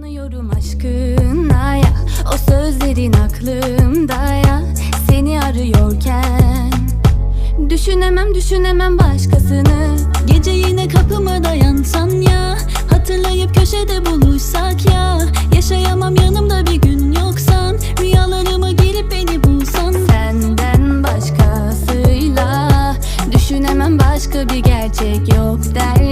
Yanıyorum aşkınla ya O sözlerin aklımda ya. Seni arıyorken Düşünemem düşünemem başkasını. Gece yine kapıma dayansan ya Hatırlayıp köşede buluşsak ya. Yaşayamam yanımda bir gün yoksan Rüyalarıma girip beni bulsan. Senden başkasıyla Düşünemem başka bir gerçek yok derler